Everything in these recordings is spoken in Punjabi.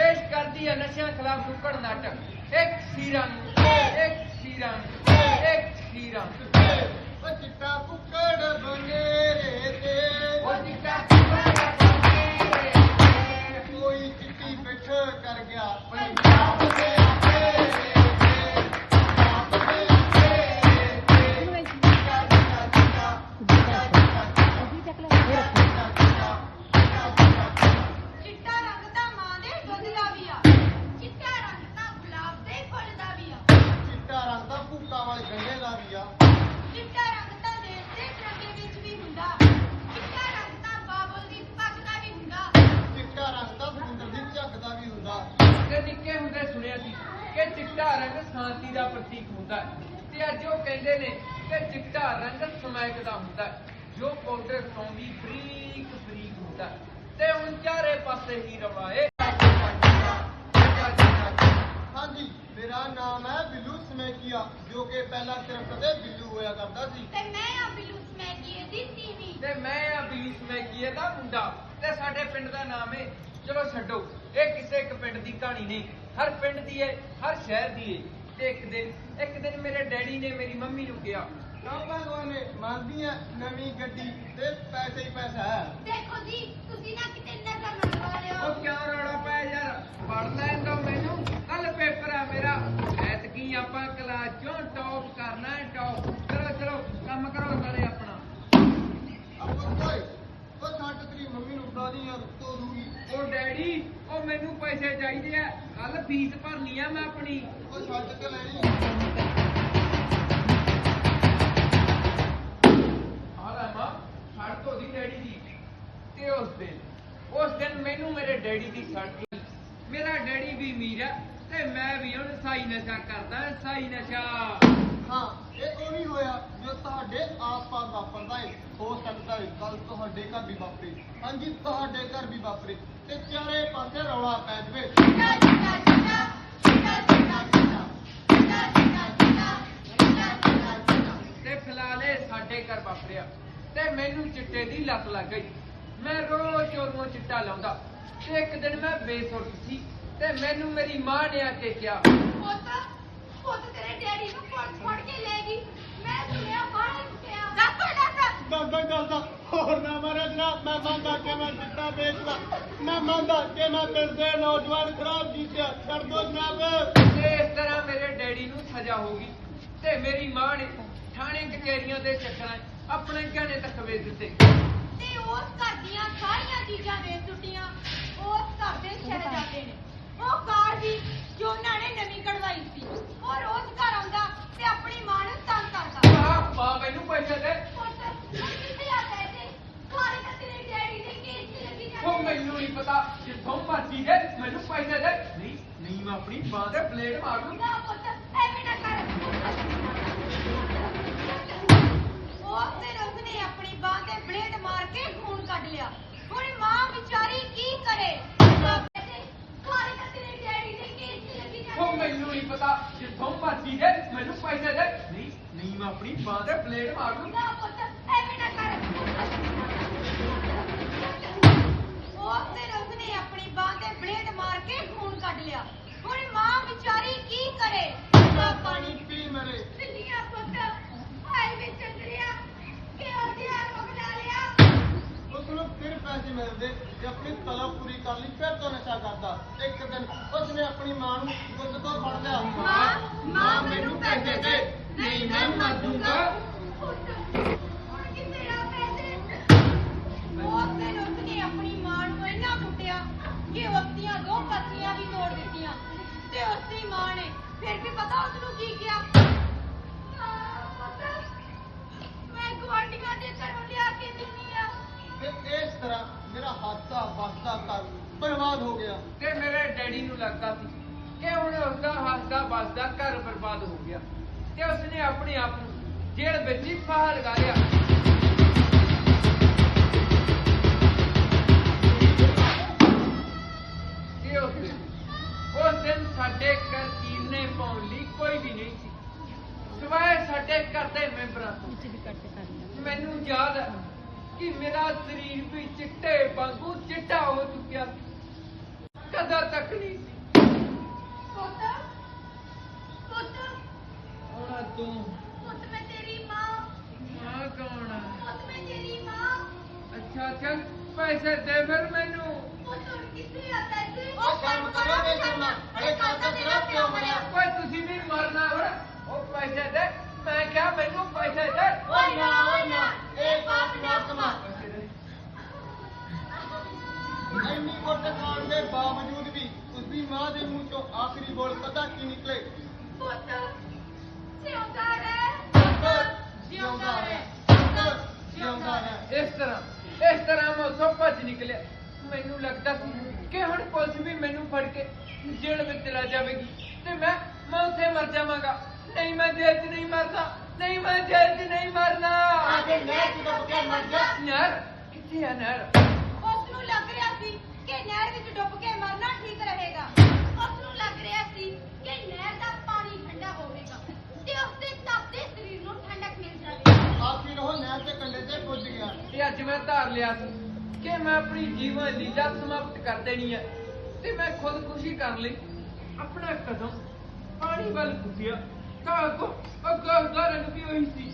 ਪੇਸ਼ ਕਰਦੀ ਹੈ ਨਸ਼ਿਆਂ ਖਿਲਾਫ ਨੁੱਕੜ ਨਾਟਕ। ਇੱਕ ਸੀਰਾਂ ਇੱਕ ਸੀਰਾਂ ਇੱਕ ਸੀਰਾਂ ਉਹ ਚਿੱਟਾ ਕੁੱਕੜ ਬਨੇਰੇ ਤੇ ਉਹ ਚਿੱਟਾ ਚਿੱਟਾ ਕੋਈ ਚਿੱਟੀ ਪਿੱਠ ਕਰ ਗਿਆ। ਨਿੱਕੇ ਹੁੰਦੇ ਸੁਣਿਆ ਸੀ ਕਿ ਚਿੱਟਾ ਰੰਗ ਸ਼ਾਂਤੀ ਦਾ ਪ੍ਰਤੀਕ ਹੁੰਦਾ ਹੈ। ਤੇ ਅੱਜ ਉਹ ਕਹਿੰਦੇ ਨੇ ਕਿ ਚਿੱਟਾ ਰੰਗ ਸਮੈਕ ਦਾ ਹੁੰਦਾ ਹੈ। ਜੋ ਪਾਊਡਰ ਸੌਂਦੀ ਬਰੀਕ ਬਰੀਕ ਹੁੰਦਾ ਹੈ। ਤੇ ਹੁਣ ਚਾਰੇ ਪਾਸੇ ਹੀ ਰੌਲਾ ਏ ਹਾਂਜੀ ਮੇਰਾ ਨਾਮ ਹੈ ਬਿੱਲੂ ਸਮੇਕੀਆ ਜੋ ਕਿ ਪਹਿਲਾਂ ਸਿਰਫ ਤੇ ਬਿੱਲੂ ਹੋਇਆ ਕਰਦਾ ਸੀ। ਤੇ ਮੈਂ ਆ ਬਿਲੂ ਸਮੈਕੀਏ ਦੀ ਤੀਵੀਂ ਤੇ ਮੈਂ ਆ ਬਿਲੀ ਸਮੈਕੀਏ ਦਾ ਮੁੰਡਾ। ਤੇ ਸਾਡੇ ਪਿੰਡ ਦਾ ਨਾਮ ਏ ਚਲੋ ਛੱਡੋ ਇਹ ਕਿਸੇ ਇੱਕ ਪਿੰਡ ਦੀ ਕਹਾਣੀ ਨਹੀਂ ਹਰ ਪਿੰਡ ਦੀ ਏ ਹਰ ਸ਼ਹਿਰ ਦੀ ਏ ਤੇ ਇੱਕ ਦਿਨ ਇੱਕ ਦਿਨ ਮੇਰੇ ਡੈਡੀ ਨੇ ਮੇਰੀ ਮੰਮੀ ਨੂੰ ਕਿਹਾ ਨਾ ਭਗਵਾਨੇ ਮੰਨਦੀ ਹੈ ਨਵੀਂ ਗੱਡੀ ਤੇ ਪੈਸੇ ਹੀ ਪੈਸਾ ਹੈ। ਦੇਖੋ ਜੀ ਤੁਸੀਂ ਨਾ ਕਿਤੇ ਨਜ਼ਰ ਨਾ ਲਗਾ ਲਿਓ। ਉਹ ਕਿਉਂ ਰੌਲਾ ਪਾਇਆ ਯਾਰ? ਪੜ ਲੈਣ ਦੋ ਮੈਨੂੰ ਕੱਲ ਪੇਪਰ ਆ ਮੇਰਾ। ਐਤਕੀ ਆਪਾਂ ਕਲਾਸ ਚੋਂ ਟੌਪ ਕਰਨਾ ਹੈ ਟੌਪ ਚਲੋ ਚਲੋ ਕੰਮ ਕਰੋ ਸਾਰੇ ਆਪਣਾ। ਆਪਾਂ ਕੋਈ ਉਹ ਛੱਡ ਤੇਰੀ ਮੰਮੀ ਨੂੰ ਫੜਾ ਦੀ ਯਾਰ ਤੋ ਦੂਗੀ ਉਹ ਮੈਨੂੰ ਪੈਸੇ ਚਾਹੀਦੇ ਆ। ਕੱਲ ਫੀਸ ਭਰਨੀ ਆ ਮੈਂ ਆਪਣੀ। ਉਹ ਛੱਡ ਕੇ ਲੈਣੀ ਆ ਲੈ ਮਾਂ ਛੱਡ ਤੋਂ ਦੀ ਡੈਡੀ ਦੀ। ਤੇ ਉਸ ਦਿਨ ਉਸ ਦਿਨ ਮੈਨੂੰ ਮੇਰੇ ਡੈਡੀ ਦੀ ਛੱਡ ਮੇਰਾ ਡੈਡੀ ਵੀ ਅਮੀਰ ਹੈ ਤੇ ਮੈਂ ਵੀ ਹੁਣ ਸਾਈ ਨਸ਼ਾ ਕਰਦਾ ਸਾਈ ਨਸ਼ਾ। ਹਾਂ ਇਹ ਉਹ ਨਹੀਂ ਹੋਇਆ ਜੋ ਤੁਹਾਡੇ ਆਸ-ਪਾਸ ਵਾਪਰਦਾ ਹੈ ਹੋ ਸਕਦਾ ਹੈ ਕੱਲ ਤੁਹਾਡੇ ਘਰ ਵੀ ਵਾਪਰੇ। ਹਾਂਜੀ ਤੁਹਾਡੇ ਘਰ ਵੀ ਵਾਪਰੇ। ਤੇ ਚਾਰੇ ਪਾਸੇ ਰੌਲਾ ਪੈ ਜਵੇ। ਤੇ ਫਿਲਹਾਲੇ ਸਾਡੇ ਘਰ ਵਾਪਰਿਆ। ਤੇ ਮੈਨੂੰ ਚਿੱਟੇ ਦੀ ਲੱਤ ਲੱਗ ਗਈ। ਮੈਂ ਰੋਜ਼ ਚੋਰੋਂ ਚਿੱਟਾ ਲਾਉਂਦਾ। ਤੇ ਇੱਕ ਦਿਨ ਮੈਂ ਬੇਸੁਰਤ ਸੀ। ਤੇ ਮੈਨੂੰ ਮੇਰੀ ਮਾਂ ਨੇ ਆ ਕੇ ਕਿਹਾ ਪੁੱਤ ਪੁੱਤ ਤੇਰੇ ਡੈਡੀ ਨੂੰ ਫੜ ਫੜ ਕੇ ਲੈ ਗਈ। ਮੈਂ ਸੁਣਿਆ ਬਾਹਰ ਕੁੱਟਿਆ ਦੱਸ ਦੱਸ। ਦੱਸ ਦੱਸ ਹੋਰ ਨਾ ਮਹਾਰਾਜ ਨਾ ਮੈਂ ਬੰਦਾ ਕੇ ਮੈਂ ਚਿੱਟਾ ਵੇਚਦਾ। ਮੈਂ ਮੰਨਦਾ ਕਿ ਮੈਂ ਪਿੰਡ ਦੇ ਨੌਜਵਾਨ ਖਰਾਬ ਕੀਤਿਆ ਛੱਡ ਦੋ ਜਨਾਬ। ਤੇ ਇਸ ਤਰ੍ਹਾਂ ਮੇਰੇ ਡੈਡੀ ਨੂੰ ਸਜ਼ਾ ਹੋ ਗਈ ਤੇ ਮੇਰੀ ਮਾਂ ਨੇ ਥਾਣੇ ਕਚਹਿਰੀਆਂ ਦੇ ਚੱਕਰਾਂ 'ਚ ਆਪਣੇ ਗਹਿਣੇ ਤੱਕ ਵੇਚ ਦਿੱਤੇ। ਤੇ ਉਸ ਘਰ ਦੀਆਂ ਸਾਰੀਆਂ ਚੀਜ਼ਾਂ ਵੇਚ ਸੁੱਟੀਆਂ ਉਸ ਘਰ ਦੇ ਸ਼ਹਿਜ਼ਾਦੇ ਨੇ। ਉਹ ਕਾਰ ਦੀ ਜੋ ਉਹਨਾਂ ਨੇ ਨਵੀਂ ਕਢਵਾਈ ਸੀ। ਉਹ ਰੋਜ਼ ਘਰ ਆਉਂਦਾ ਤੇ ਆਪਣੀ ਮਾਂ ਨੂੰ ਤੰਗ ਕਰਦਾ ਆਹ ਮਾਂ ਮੈਨੂੰ ਪੈਸੇ ਦੇ ਪੁੱਤ ਹੁਣ ਕਿੱਥੇ ਆ ਪੈਸੇ ਸਾਰੇ ਤਾਂ ਤੇਰੇ ਡੈਡੀ ਦੇ ਕੇਸ 'ਚ ਲੱਗੀ ਜਾਂਦੇ ਉਹ ਮੈਨੂੰ ਨਹੀਂ ਪਤਾ ਜਿੱਥੋਂ ਮਰਜ਼ੀ ਦੇ ਮੈਨੂੰ ਪੈਸੇ ਦੇ ਨਹੀਂ ਨਹੀਂ ਮੈਂ ਆਪਣੀ ਮਾਂ ਦੇ ਬਲੇਡ ਮਾਰ ਦੂੰ ਨਾ ਪੁੱਤ ਐਵੇਂ ਨਾ ਕਰ। ਉਸ ਤੇ ਰੁੱਖ ਨੇ ਆਪਣੀ ਬਾਹ ਤੇ ਬਲੇਡ ਮਾਰ ਕੇ ਖੂਨ ਕੱਢ ਲਿਆ। ਹੁਣ ਮਾਂ ਵਿਚਾਰੀ ਕੀ ਕਰੇ? ਤੇ ਤਾਂ ਉਹ ਮੈਨੂੰ ਨਹੀਂ ਪਤਾ ਜਿੱਥੋਂ ਮਰਜ਼ੀ ਦੇ ਮੈਨੂੰ ਪੈਸੇ ਦੇ। ਨਹੀਂ ਨਹੀਂ ਮੈਂ ਆਪਣੀ ਮਾਂ ਦੇ ਬਲੇਡ ਮਾਰ ਦੂੰ ਨਾ ਪੁੱਤ ਐਵੇਂ ਨਾ ਕਰ। ਉਸ ਤੇ ਰੁੱਖ ਨੇ ਆਪਣੀ ਬਾਹ ਤੇ ਬਲੇਡ ਮਾਰ ਕੇ ਖੂਨ ਕੱਢ ਲਿਆ ਹੁਣ ਮਾਂ ਵਿਚਾਰੀ ਕੀ ਕਰੇ? ਮੈਂ ਪਾਣੀ ਪੀ ਮਰੇ। ਸਿੱਧੀਆਂ ਪੁੱਤ ਹਾਏ ਵੇ ਚੰਦਰਿਆ ਕਿਹੋ ਜਿਹਾ ਰੋਗ ਲਾ ਲਿਆ? ਉਸ ਨੂੰ ਫਿਰ ਪੈਸੇ ਮਿਲਦੇ ਤੇ ਆਪਣੀ ਤਲਬ ਪੂਰੀ ਕਰ ਲਈ ਫਿਰ ਤੋਂ ਨਸ਼ਾ ਕਰਦਾ। ਇੱਕ ਦਿਨ ਉਸ ਨੇ ਆਪਣੀ ਮਾਂ ਨੂੰ ਗੁੱਤ ਤੋਂ ਫੜ ਲਿਆ। ਮਾਂ ਮਾਂ ਮੈਨੂੰ ਪੈਸੇ ਦੇ। ਨਹੀਂ ਮੈਂ ਮਰ ਦੂੰਗਾ ਵੱਸਦਾ ਘਰ ਬਰਬਾਦ ਹੋ ਗਿਆ ਤੇ ਉਸਨੇ ਆਪਣੇ ਆਪ ਨੂੰ ਜੇਲ੍ਹ ਵਿੱਚ ਹੀ ਫਾਹਾ ਲਗਾ ਲਿਆ। ਉਸ ਦਿਨ ਉਸ ਸਾਡੇ ਘਰ ਕੀਰਨੇ ਪਾਉਣ ਲਈ ਕੋਈ ਵੀ ਨਹੀਂ ਸੀ। ਸਿਵਾਏ ਸਾਡੇ ਘਰ ਦੇ ਮੈਂਬਰਾਂ ਤੋਂ। ਮੈਨੂੰ ਯਾਦ ਹੈ ਕਿ ਮੇਰਾ ਸਰੀਰ ਵੀ ਚਿੱਟੇ ਵਾਂਗੂ ਚਿੱਟਾ ਹੋ ਚੁੱਕਿਆ ਸੀ। ਜਾਣਦਾ ਤੱਕ ਨਹੀਂ ਸੀ। ਪੁੱਤ ਪੁੱਤ। ਹੁਣ ਤੂੰ? ਪੁੱਤ ਮੈਂ ਤੇਰੀ ਮਾਂ। ਮਾਂ ਕੌਣ ਆ? ਪੁੱਤ ਮੈਂ ਤੇਰੀ ਮਾਂ। ਅੱਛਾ ਚੱਲ ਪੈਸੇ ਦੇ ਫਿਰ ਮੈਨੂੰ। ਪੁੱਤ ਹੁਣ ਕਿੱਥੇ ਆ ਪੈਸੇ? ਉਹ ਕੰਮ ਕਰੋ ਬੇਸ਼ਰਮਾ, ਹਲੇ ਕੱਲ੍ਹ ਤਾਂ ਤੇਰਾ ਪਿਓ ਮਰਿਆ। ਓਏ ਤੁਸੀਂ ਵੀ ਮਰਨਾ ਹੁਣ। ਉਹ ਪੈਸੇ ਦੇ। ਮੈਂ ਕਿਹਾ ਮੈਨੂੰ ਪੈਸੇ ਦੇ। ਓਏ ਨਾ ਓਏ ਨਾ ਇਹ ਪਾਪ ਨਾ ਕਮਾ। ਪੈਸੇ ਦੇ। ਇੰਨੀ ਕੁੱਟ ਖਾਣ ਦੇ ਬਾਵਜੂਦ ਵੀ ਉਸਦੀ ਮਾਂ ਦੇ ਮੂੰਹ ਚੋਂ ਆਖਰੀ ਬੋਲ ਪਤਾ ਕੀ ਨਿਕਲੇ? ਪੁੱਤ। ਜਿਉਂਦਾ ਰਹਿ। ਪੁੱਤ ਜਿਉਂਦਾ ਰਹਿ। ਪੁੱਤ ਜਿਉਂਦਾ ਰਹਿ। ਇਸ ਤਰ੍ਹਾਂ ਇਸ ਤਰ੍ਹਾਂ ਮੈਂ ਉੱਥੋਂ ਭੱਜ ਨਿਕਲਿਆ। ਮੈਨੂੰ ਲੱਗਦਾ ਸੀ ਕਿ ਹੁਣ ਪੁਲਿਸ ਵੀ ਮੈਨੂੰ ਫੜ ਕੇ ਜੇਲ੍ਹ ਵਿੱਚ ਚਲਾ ਜਾਵੇਗੀ। ਤੇ ਮੈਂ ਮੈਂ ਉੱਥੇ ਮਰ ਜਾਵਾਂਗਾ। ਨਹੀਂ ਮੈਂ ਜੇਲ੍ਹ 'ਚ ਨਹੀਂ ਮਰਦਾ। ਨਹੀਂ ਮੈਂ ਜੇਲ੍ਹ 'ਚ ਨਹੀਂ ਮਰਨਾ। ਮਰ ਜਾ ਨਹਿਰ? ਕਿੱਥੇ ਆ ਨਹਿਰ? ਉਸ ਨੂੰ ਲੱਗ ਰਿਹਾ ਸੀ ਕਿ ਨਹਿਰ ਵਿੱਚ ਡੁੱਬ ਕੇ ਮਰਨਾ ਠੀਕ ਰਹੇਗਾ ਉਸ ਨੂੰ ਲੱਗ ਰਿਹਾ ਸੀ ਕਿ ਨਹਿਰ ਦਾ ਪਾਣੀ ਠੰਡਾ ਹੋਵੇਗਾ ਤੇ ਉਸ ਦੇ ਤਪਦੇ ਸਰੀਰ ਨੂੰ ਠੰਡਕ ਮਿਲ ਜਾਵੇਗੀ ਆਖਿਰ ਉਹ ਨਹਿਰ ਦੇ ਕੰਢੇ ਤੇ ਪੁੱਜ ਗਿਆ ਤੇ ਅੱਜ ਮੈਂ ਧਾਰ ਲਿਆ ਸੀ, ਕਿ ਮੈਂ ਆਪਣੀ ਜੀਵਨ ਦੀ ਲੀਲਾ ਸਮਾਪਤ ਕਰ ਦੇਣੀ ਹੈ, ਤੇ ਮੈਂ ਖੁਦਕੁਸ਼ੀ ਕਰ ਲਈ। ਆਪਣਾ ਕਦਮ ਪਾਣੀ ਵੱਲ ਖੁੱਸਿਆ ਤਾਂ ਅੱਗੋਂ ਅੱਗੋਂ ਅੱਗੋਂ ਰੰਗ ਵੀ ਹੋਈ ਸੀ।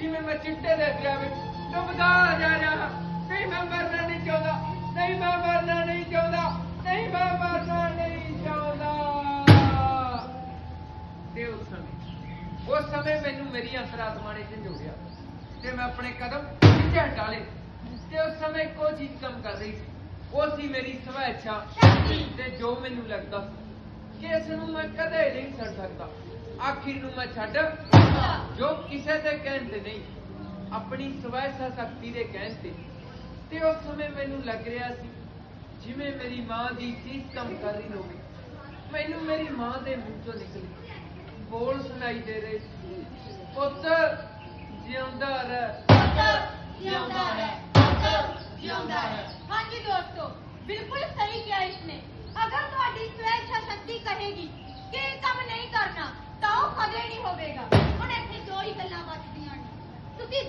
ਜਿਵੇਂ ਮੈਂ ਚਿੱਟੇ ਦੇ ਦਰਿਆ ਵਿੱਚ ਡੁੱਬਦਾ ਜਾ ਰਿਹਾ ਨਹੀਂ ਮੈਂ ਮਰਨਾ ਨਹੀਂ ਚਾਹੁੰਦਾ ਨਹੀਂ ਮੈਂ ਮਰਨਾ ਨਹੀਂ ਚਾਹੁੰਦਾ ਨਹੀਂ ਮੈਂ ਮਰਨਾ ਨਹੀਂ ਚਾਹੁੰਦਾ। ਤੇ ਉਸ ਸਮੇਂ ਉਸ ਸਮੇਂ ਮੈਨੂੰ ਮੇਰੀ ਅੰਤਰਾਤਮਾ ਨੇ ਝੰਜੋੜਿਆ। ਤੇ ਮੈਂ ਆਪਣੇ ਕਦਮ ਪਿੱਛੇ ਹਟਾ ਲਏ। ਤੇ ਉਸ ਸਮੇਂ ਕੋਈ ਚੀਜ਼ ਕੰਮ ਕਰ ਰਹੀ ਸੀ। ਉਹ ਸੀ ਮੇਰੀ ਸਵੈ ਇੱਛਾ। ਤੇ ਜੋ ਮੈਨੂੰ ਲੱਗਦਾ ਕਿ ਇਸ ਨੂੰ ਮੈਂ ਕਦੇ ਨਹੀਂ ਛੱਡ ਸਕਦਾ। ਆਖਿਰ ਨੂੰ ਮੈਂ ਛੱਡ। ਜੋ ਕਿਸੇ ਦੇ ਕਹਿਣ ਤੇ ਨਹੀਂ, ਆਪਣੀ ਸਵੈ ਸ਼ਕਤੀ ਦੇ ਕਹਿਣ ਤੇ। ਤੇ ਉਸ ਸਮੇਂ ਮੈਨੂੰ ਲੱਗ ਰਿਹਾ ਸੀ, ਜਿਵੇਂ ਮੇਰੀ ਮਾਂ ਦੀ ਚੀਜ਼ ਕੰਮ ਕਰ ਰਹੀ ਹੋਵੇ। ਮੈਨੂੰ ਮੇਰੀ ਮਾਂ ਦੇ ਮੂੰਹ ਤੋਂ ਨਿਕਲੀ। ਬੋਲ ਸੁਣਾਈ ਦੇ ਰਹੇ ਪੁੱਤ, ਜਿਉਂਦਾ ਰਹਿ। ਪੁੱਤ, ਜਿਉਂਦਾ ਰਹਿ। ਪੁੱਤ, ਜਿਉਂਦਾ ਰਹਿ। ਹਾਂਜੀ ਦੋਸਤੋ, ਬਿਲਕੁਲ ਸਹੀ ਕਿਹਾ ਇਸਨੇ। ਅਗਰ ਤੁਹਾਡੀ ਸਵੈ ਸ਼ਕਤੀ ਕਹੇਗੀ ਕਿ ਇਹ ਕੰਮ ਨਹੀਂ ਕਰਨਾ ਤਾਂ ਉਹ ਕਦੇ ਨਹੀਂ ਹੋਵੇਗਾ। ਹੁਣ ਇੱਥੇ ਦੋ ਹੀ ਗੱਲਾਂ ਬਚਦੀਆਂ ਨੇ। ਤੁਸੀਂ